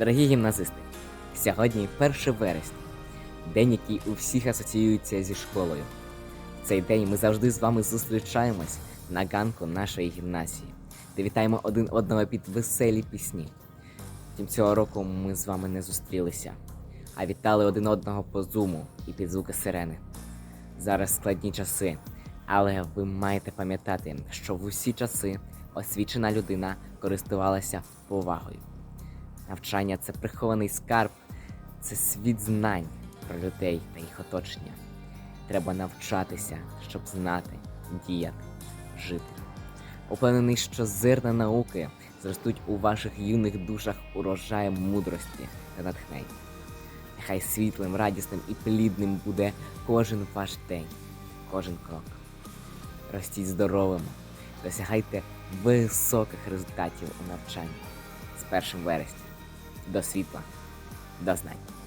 Дорогі гімназисти, сьогодні 1 вересня, день, який у всіх асоціюється зі школою. Цей день ми завжди з вами зустрічаємось на ганку нашої гімназії, де вітаємо один одного під веселі пісні. Втім, цього року ми з вами не зустрілися, а вітали один одного по зуму і під звуки сирени. Зараз складні часи, але ви маєте пам'ятати, що в усі часи освічена людина користувалася повагою. Навчання це прихований скарб, це світ знань про людей та їх оточення. Треба навчатися, щоб знати, діяти, жити. Упевнений, що зерна науки зростуть у ваших юних душах урожаєм мудрості та натхнення. Нехай світлим, радісним і плідним буде кожен ваш день, кожен крок. Ростіть здоровими, досягайте високих результатів у навчанні з 1 вересня. До світла, до знань.